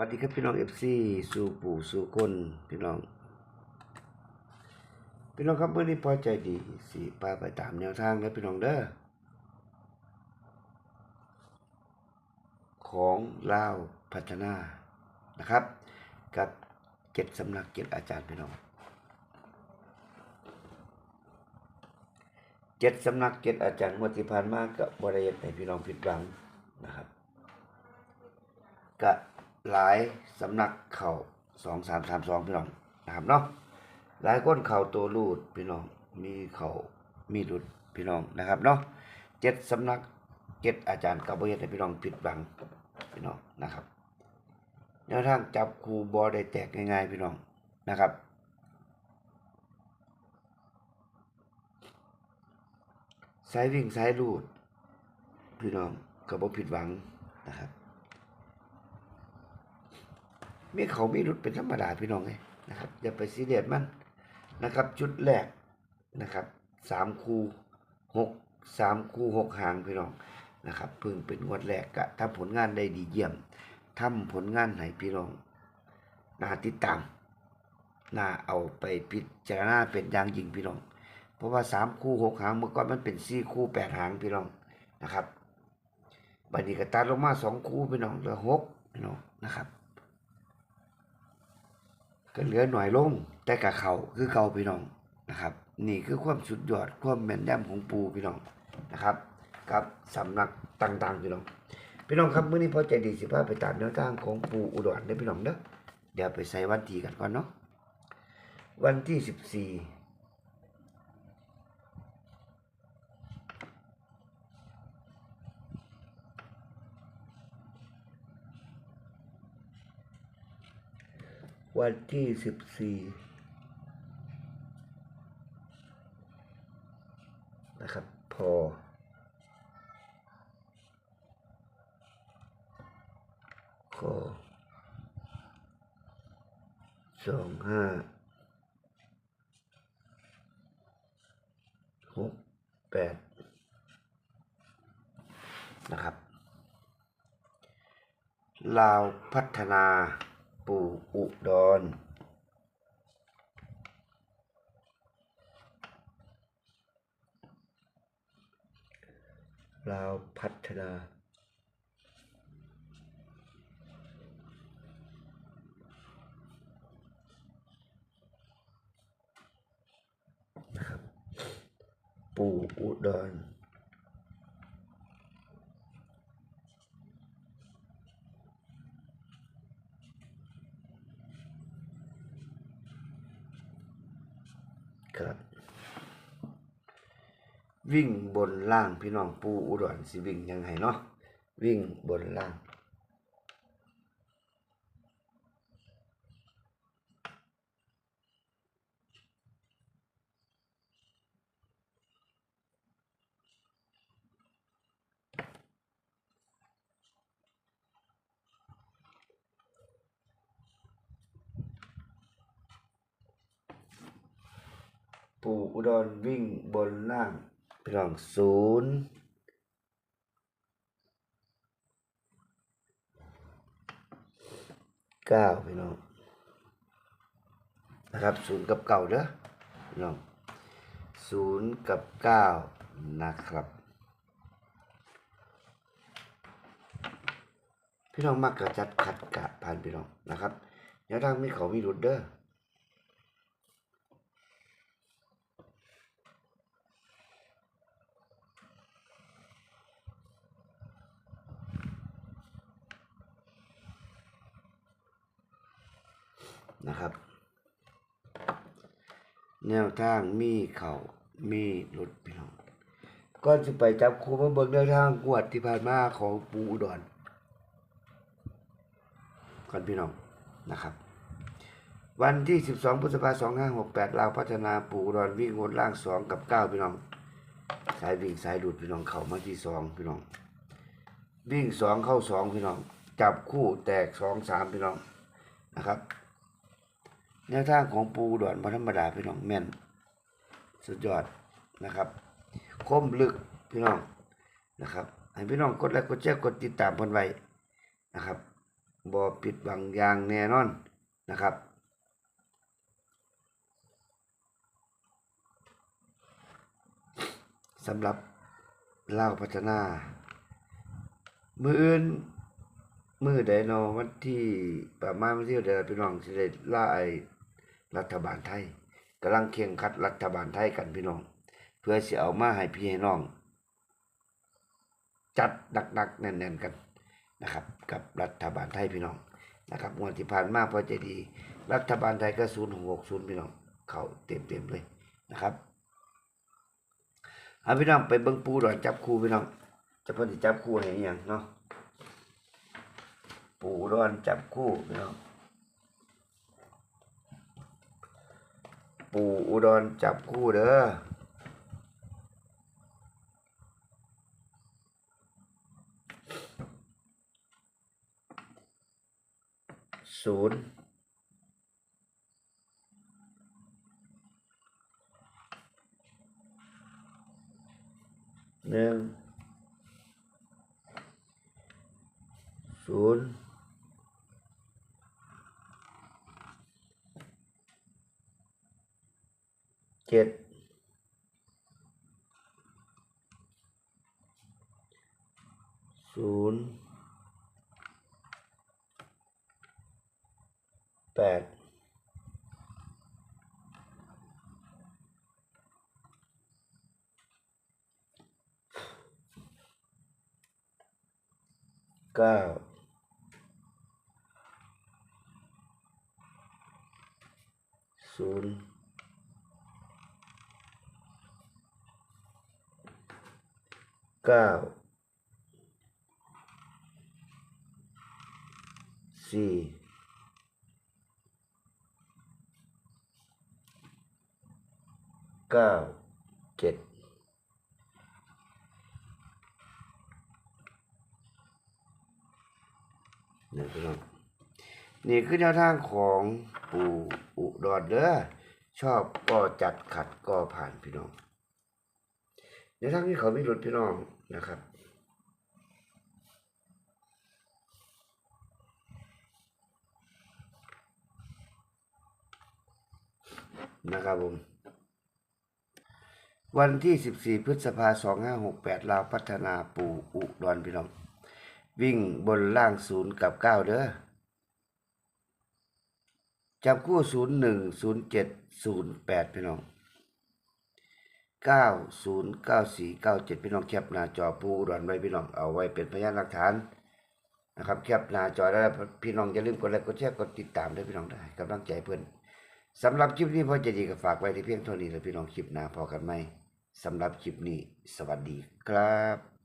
วัสดีครับพี่น้องเอฟซีสู่ปู่สู่คนพี่น้อง พี่น้องครับเมื่อนี้พอใจดีสิพาไปตามแนวทางครับพี่น้องเด้อของลาวพัฒนานะครับ กับเจ็ดสำนักเจ็ดอาจารย์พี่น้องเจ็ดสำนักเจ็ดอาจารย์งวดที่ผ่านมากกับบริษัทให้พี่น้องผิดหวังนะครับก็ หลายสำนักเข่าสองสามสามสองพี่น้องนะครับเนาะหลายคนเข่าตัวรูดพี่น้องมีเข่ามีรุดพี่น้องนะครับเนาะเจ็ดสำนักเจ็ดอาจารย์กับบริษัทให้พี่น้องผิดหวังพี่น้องนะครับแนวทางจับครูบอได้แตกง่ายๆพี่น้องนะครับสายวิ่งสายรูดพี่น้องก็บ่ผิดหวังนะครับ มีเขามีรุดเป็นธรรมดาพี่น้องไงนะครับอย่าไปซีเรียสมันนะครับ ชุดแรกนะครับสามคูหกสามคูหกหางพี่น้องนะครับเพิ่งเป็นงวดแรกกะทำผลงานได้ดีเยี่ยมทำผลงานให้พี่น้องน่าติดตามน่าเอาไปพิจารณาเป็นอย่างยิ่งพี่น้อง เพราะว่าสามคู่หกหางเมื่อก่อนมันเป็นสี่คู่แปดหางพี่น้องนะครับบัดนี้ก็ตัดลงมาสองคู่พี่น้องเหลือหกพี่น้องนะครับ ก็เหลือหน่อยลงแต่กับเขาคือเก่าพี่น้องนะครับ นี่คือความสุดยอดความแม่นยำของปูพี่น้องนะครับ กับสำนักต่างๆพี่น้อง พี่น้องครับเมื่อนี้พอใจดีสิพาไปตามแนวทางของปูอุดรได้พี่น้องเด้อเดี๋ยวไปใส่วันที่กันก่อนเนาะวันที่สิบสี่ วันที่สิบสี่นะครับ พอ ขอสองห้าหกแปดนะครับ ลาวพัฒนา ปู่อุดรลาวพัฒนา นะครับ ปู่อุดร ครับ วิ่งบนล่างพี่น้องปูอุดรสิวิ่งยังไงเนาะวิ่งบนล่าง ปู่อุดรวิ่งบนล่างพี่น้องศูนย์เก้าพี่น้องนะครับศูนย์กับเก้าเด้อพี่น้องศูนย์กับเก้านะครับ พี่น้องมักกระจัดขัดกะผ่านพี่น้องนะครับแนวทางมีเขามีหลุดเด้อ นะครับ แนวทางมีเขามีรถพี่น้องก่อนจะไปจับครูมาเบิ่งแนวทางกวดที่ผ่านมาของปูอุดรก่อนพี่น้องนะครับ วันที่ 12พฤษภาคม2568ลาวพัฒนาปูอุดรวิ่งงดล่าง 2 กับ 9 พี่น้อง สายวิ่งสายดูดพี่น้องเข้ามาที่ 2 พี่น้องวิ่ง2เข้า2พี่น้อง จับคู่แตก2 3พี่น้องนะครับ แนวทางของปูดอนมาธรรมดาพี่น้องแม่น สุดยอดนะครับคมลึกพี่น้องนะครับให้พี่น้องกดไลค์กดแชร์กดติดตามเพิ่นไว้นะครับบ่ปิดบังอย่างแน่นอนนะครับสำหรับเล่าพัฒนา มืออื่นมือใดเนอวันที่ประมาณวันที่เดือนพี่น้องสิได้ล่าไอ รัฐบาลไทยกำลังเคียงคัดรัฐบาลไทยกันพี่น้อง เพื่อเสิเอามาให้พี่ให้น้อง จัดหนักๆแน่นๆกันนะครับ กับรัฐบาลไทยพี่น้องนะครับงวดที่ผ่านมาพอใจดี รัฐบาลไทยก็ศูนย์หกศูนย์พี่น้อง เขาเต็มๆเลยนะครับเอาพี่น้องไปเบิ่งปูดอนจับคู่พี่น้องจะพอดีจับคู่ให้อิหยังเนาะปูดอนจับคู่พี่น้อง ปูอุดรจับคู่เด้อศูนย์หนึ่งศูนย์ เจ็ดศูนย์แปดเก้าศูนย์ เก้าสี่เก้าเจ็ดนี่พี่น้องนี่คือแนวทางของปู่อุดรเด้อชอบก็จัดขัดก็ผ่านพี่น้อง ในทางที่เขาไม่หลุดพี่น้องนะครับนะครับผม วันที่ 14 พฤษภาคม2568ลาวพัฒนาปู่อุดรพี่น้อง วิ่งบนล่างศูนย์กับ9เด้อจับคู่01 07 08พี่น้อง90 94 97พี่น้อง 909497 พี่น้องแคปหน้าจอปูอุดรไว้พี่น้องเอาไว้เป็นพยานหลักฐานนะครับแคปหน้าจอแล้วพี่น้องอย่าลืมกดไลค์กดแชร์กดติดตามด้วยพี่น้องได้กำลังใจเพื่อนสำหรับคลิปนี้พ่อจะดีก็ฝากไว้ที่เพียงเท่านี้แล้วพี่น้องคลิปหน้าพอกันไหมสำหรับคลิปนี้ สวัสดีครับ